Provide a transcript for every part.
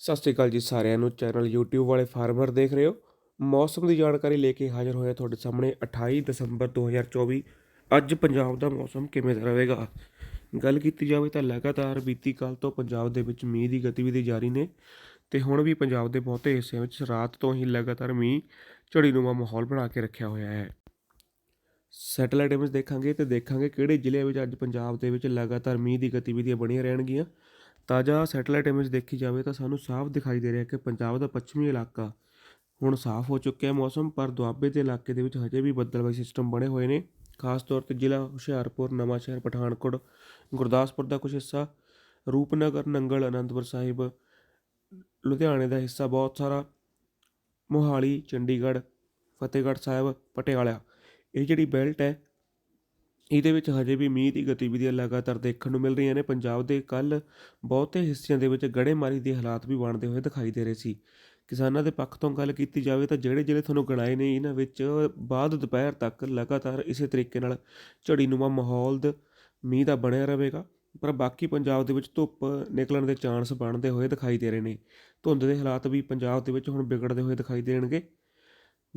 ਸਤਿ ਸ਼੍ਰੀ ਅਕਾਲ ਜੀ ਸਾਰਿਆਂ ਨੂੰ। ਚੈਨਲ YouTube ਵਾਲੇ ਫਾਰਮਰ ਦੇਖ ਰਹੇ ਹੋ। ਮੌਸਮ ਦੀ ਜਾਣਕਾਰੀ ਲੈ ਕੇ ਹਾਜ਼ਰ ਹੋਇਆ ਤੁਹਾਡੇ ਸਾਹਮਣੇ 28 ਦਸੰਬਰ 2024 ਅੱਜ ਪੰਜਾਬ ਦਾ ਮੌਸਮ ਕਿਵੇਂ ਦਾ ਰਹੇਗਾ? ਗੱਲ ਕੀਤੀ ਜਾਵੇ ਤਾਂ ਲਗਾਤਾਰ ਬੀਤੀ ਕੱਲ ਤੋਂ ਪੰਜਾਬ ਦੇ ਵਿੱਚ ਮੀਂਹ ਦੀ ਗਤੀਵਿਧੀ ਜਾਰੀ ਨੇ ਤੇ ਹੁਣ ਵੀ ਪੰਜਾਬ ਦੇ ਬਹੁਤੇ ਹਿੱਸਿਆਂ ਵਿੱਚ ਰਾਤ ਤੋਂ ਹੀ ਲਗਾਤਾਰ ਮੀਂਹ ਝੜੀਨੁਮਾ ਮਾਹੌਲ ਬਣਾ ਕੇ ਰੱਖਿਆ ਹੋਇਆ ਹੈ। ਸੈਟੇਲਾਈਟ ਇਮੇਜ ਦੇਖਾਂਗੇ ਤੇ ਦੇਖਾਂਗੇ ਕਿਹੜੇ ਜ਼ਿਲ੍ਹੇ ਵਿੱਚ ਅੱਜ ਪੰਜਾਬ ਦੇ ਵਿੱਚ ਲਗਾਤਾਰ ਮੀਂਹ ਦੀ ਗਤੀਵਿਧੀਆਂ ਬਣੀਆਂ ਰਹਿਣਗੀਆਂ। ਤਾਜ਼ਾ ਸੈਟੇਲਾਈਟ ਇਮੇਜ ਦੇਖੀ ਜਾਵੇ ਤਾਂ ਸਾਨੂੰ ਸਾਫ਼ ਦਿਖਾਈ ਦੇ ਰਿਹਾ ਕਿ ਪੰਜਾਬ ਦਾ ਪੱਛਮੀ ਇਲਾਕਾ ਹੁਣ ਸਾਫ਼ ਹੋ ਚੁੱਕਿਆ ਮੌਸਮ, ਪਰ ਦੁਆਬੇ ਦੇ ਇਲਾਕੇ ਦੇ ਵਿੱਚ ਹਜੇ ਵੀ ਬੱਦਲਬਾਈ ਸਿਸਟਮ ਬਣੇ ਹੋਏ ਨੇ, ਖਾਸ ਤੌਰ ਤੇ ਜ਼ਿਲ੍ਹਾ ਹੁਸ਼ਿਆਰਪੁਰ, ਨਵਾਂਸ਼ਹਿਰ, ਪਠਾਨਕੋਟ, ਗੁਰਦਾਸਪੁਰ ਦਾ ਕੁਝ ਹਿੱਸਾ, ਰੂਪਨਗਰ, ਨੰਗਲ, ਅਨੰਦਪੁਰ ਸਾਹਿਬ, ਲੁਧਿਆਣੇ ਦਾ ਹਿੱਸਾ ਬਹੁਤ ਸਾਰਾ, ਮੋਹਾਲੀ, ਚੰਡੀਗੜ੍ਹ, ਫਤਿਹਗੜ੍ਹ ਸਾਹਿਬ, ਪਟਿਆਲਾ, ਇਹ ਜਿਹੜੀ ਬੈਲਟ ਹੈ ਇਹਦੇ ਵਿੱਚ ਹਜੇ ਵੀ ਮੀਂਹ ਦੀ ਗਤੀਵਿਧੀਆਂ ਲਗਾਤਾਰ ਦੇਖਣ ਨੂੰ ਮਿਲ ਰਹੀਆਂ ਨੇ। ਪੰਜਾਬ ਦੇ ਕੱਲ ਬਹੁਤੇ ਹਿੱਸਿਆਂ ਦੇ ਵਿੱਚ ਗੜੇਮਾਰੀ ਦੇ ਹਾਲਾਤ ਵੀ ਬਣਦੇ ਹੋਏ ਦਿਖਾਈ ਦੇ ਰਹੇ ਸੀ। ਕਿਸਾਨਾਂ ਦੇ ਪੱਖ ਤੋਂ ਗੱਲ ਕੀਤੀ ਜਾਵੇ ਤਾਂ ਜਿਹੜੇ ਜਿਹੜੇ ਤੁਹਾਨੂੰ ਗਣਾਏ ਨੇ, ਇਹਨਾਂ ਵਿੱਚ ਬਾਅਦ ਦੁਪਹਿਰ ਤੱਕ ਲਗਾਤਾਰ ਇਸੇ ਤਰੀਕੇ ਨਾਲ ਝੜੀਨੁਮਾ ਮਾਹੌਲ ਦ ਮੀਂਹ ਦਾ ਬਣਿਆ ਰਹੇਗਾ, ਪਰ ਬਾਕੀ ਪੰਜਾਬ ਦੇ ਵਿੱਚ ਧੁੱਪ ਨਿਕਲਣ ਦੇ ਚਾਂਸ ਬਣਦੇ ਹੋਏ ਦਿਖਾਈ ਦੇ ਰਹੇ ਨੇ। ਧੁੰਦ ਦੇ ਹਾਲਾਤ ਵੀ ਪੰਜਾਬ ਦੇ ਵਿੱਚ ਹੁਣ ਵਿਗੜਦੇ ਹੋਏ ਦਿਖਾਈ ਦੇਣਗੇ।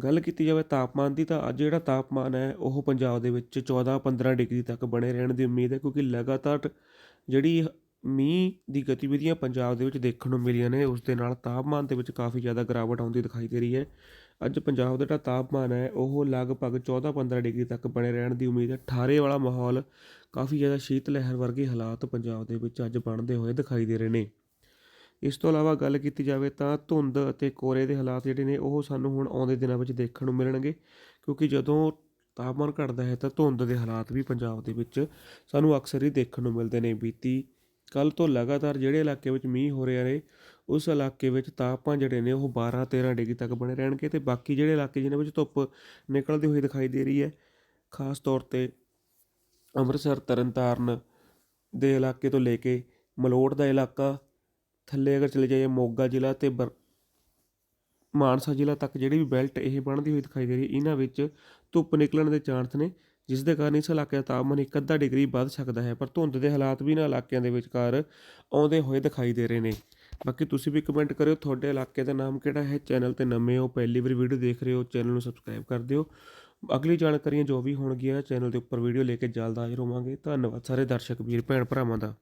ਗੱਲ ਕੀਤੀ ਜਾਵੇ ਤਾਪਮਾਨ ਦੀ ਤਾਂ ਅੱਜ ਜਿਹੜਾ ਤਾਪਮਾਨ ਹੈ ਉਹ ਪੰਜਾਬ ਦੇ ਵਿੱਚ 14-15 ਡਿਗਰੀ ਤੱਕ ਬਣੇ ਰਹਿਣ ਦੀ ਉਮੀਦ ਹੈ ਕਿਉਂਕਿ ਲਗਾਤਾਰ ਜਿਹੜੀ ਮੀਂਹ ਦੀ ਗਤੀਵਿਧੀਆਂ ਪੰਜਾਬ ਦੇ ਵਿੱਚ ਦੇਖਣ ਨੂੰ ਮਿਲੀਆਂ ਨੇ, ਉਸ ਦੇ ਨਾਲ ਤਾਪਮਾਨ ਦੇ ਵਿੱਚ ਕਾਫੀ ਜ਼ਿਆਦਾ ਗਿਰਾਵਟ ਆਉਂਦੀ ਦਿਖਾਈ ਦੇ ਰਹੀ ਹੈ। ਅੱਜ ਪੰਜਾਬ ਦਾ ਜਿਹੜਾ ਤਾਪਮਾਨ ਹੈ, ਉਹ ਲਗਭਗ 14-15 ਡਿਗਰੀ ਤੱਕ ਬਣੇ ਰਹਿਣ ਦੀ ਉਮੀਦ ਹੈ। ਠਾਰੇ ਵਾਲਾ ਮਾਹੌਲ ਕਾਫੀ ਜ਼ਿਆਦਾ ਸ਼ੀਤ ਲਹਿਰ ਵਰਗੇ ਹਾਲਾਤ ਪੰਜਾਬ ਦੇ ਵਿੱਚ ਅੱਜ ਬਣਦੇ ਹੋਏ ਦਿਖਾਈ ਦੇ ਰਹੇ ਨੇ। ਇਸ ਤੋਂ ਇਲਾਵਾ ਗੱਲ ਕੀਤੀ ਜਾਵੇ ਤਾਂ ਧੁੰਦ ਅਤੇ ਕੋਰੇ ਦੇ ਹਾਲਾਤ ਜਿਹੜੇ ਨੇ, ਉਹ ਸਾਨੂੰ ਹੁਣ ਆਉਂਦੇ ਦਿਨਾਂ ਵਿੱਚ ਦੇਖਣ ਨੂੰ ਮਿਲਣਗੇ। ਕਿਉਂਕਿ ਜਦੋਂ ਤਾਪਮਾਨ ਘਟਦਾ ਹੈ ਤਾਂ ਧੁੰਦ ਦੇ ਹਾਲਾਤ ਵੀ ਪੰਜਾਬ ਦੇ ਵਿੱਚ ਸਾਨੂੰ ਅਕਸਰ ਹੀ ਦੇਖਣ ਨੂੰ ਮਿਲਦੇ ਨੇ। ਬੀਤੀ ਕੱਲ ਤੋਂ ਲਗਾਤਾਰ ਜਿਹੜੇ ਇਲਾਕੇ ਵਿੱਚ ਮੀਂਹ ਹੋ ਰਿਹਾ ਨੇ ਉਸ ਇਲਾਕੇ ਵਿੱਚ ਤਾਪਮਾਨ ਜਿਹੜੇ ਨੇ, ਉਹ 12 13 ਡਿਗਰੀ ਤੱਕ ਬਣੇ ਰਹਿਣਗੇ ਤੇ ਬਾਕੀ ਜਿਹੜੇ ਇਲਾਕੇ ਜਿਨ੍ਹਾਂ ਵਿੱਚ ਧੁੱਪ ਨਿਕਲਦੀ ਹੋਈ ਦਿਖਾਈ ਦੇ ਰਹੀ ਹੈ, ਖਾਸ ਤੌਰ ਤੇ ਅੰਮ੍ਰਿਤਸਰ, ਤਰਨਤਾਰਨ ਦੇ ਇਲਾਕੇ ਤੋਂ ਲੈ ਕੇ ਮਲੋਟ ਦਾ ਇਲਾਕਾ ਥੱਲੇ ਅਗਰ ਚਲੇ ਜਾਈਏ ਮੋਗਾ ਜ਼ਿਲ੍ਹਾ ਅਤੇ ਬਰ, ਮਾਨਸਾ ਜ਼ਿਲ੍ਹਾ ਤੱਕ ਜਿਹੜੀ ਵੀ ਬੈਲਟ ਇਹ ਬਣਦੀ ਹੋਈ ਦਿਖਾਈ ਦੇ ਰਹੀ ਇਹਨਾਂ ਵਿੱਚ ਧੁੱਪ ਨਿਕਲਣ ਦੇ ਚਾਂਸ ਨੇ, ਜਿਸ ਦੇ ਕਾਰਨ ਇਸ ਇਲਾਕੇ ਦਾ ਤਾਪਮਾਨ ਇੱਕ ਅੱਧਾ ਡਿਗਰੀ ਵੱਧ ਸਕਦਾ ਹੈ, ਪਰ ਧੁੰਦ ਦੇ ਹਾਲਾਤ ਵੀ ਇਹਨਾਂ ਇਲਾਕਿਆਂ ਦੇ ਵਿਚਕਾਰ ਆਉਂਦੇ ਹੋਏ ਦਿਖਾਈ ਦੇ ਰਹੇ ਨੇ। ਬਾਕੀ ਤੁਸੀਂ ਵੀ ਕਮੈਂਟ ਕਰਿਓ, ਤੁਹਾਡੇ ਇਲਾਕੇ ਦਾ ਨਾਮ ਕਿਹੜਾ ਹੈ, ਚੈਨਲ ਤੇ ਨਵੇਂ ਹੋ, ਪਹਿਲੀ ਵਾਰ ਵੀਡੀਓ ਦੇਖ ਰਹੇ ਹੋ, ਚੈਨਲ ਨੂੰ ਸਬਸਕ੍ਰਾਈਬ ਕਰ ਦਿਓ। ਅਗਲੀ ਜਾਣਕਾਰੀਆਂ ਜੋ ਵੀ ਹੋਣਗੀਆਂ, ਚੈਨਲ ਦੇ ਉੱਪਰ ਵੀਡੀਓ ਲੈ ਕੇ ਜਲਦ ਹਾਜ਼ਰ ਹੋਵਾਂਗੇ। ਧੰਨਵਾਦ ਸਾਰੇ ਦਰਸ਼ਕ ਵੀਰ, ਭੈਣ ਭਰਾਵਾਂ ਦਾ।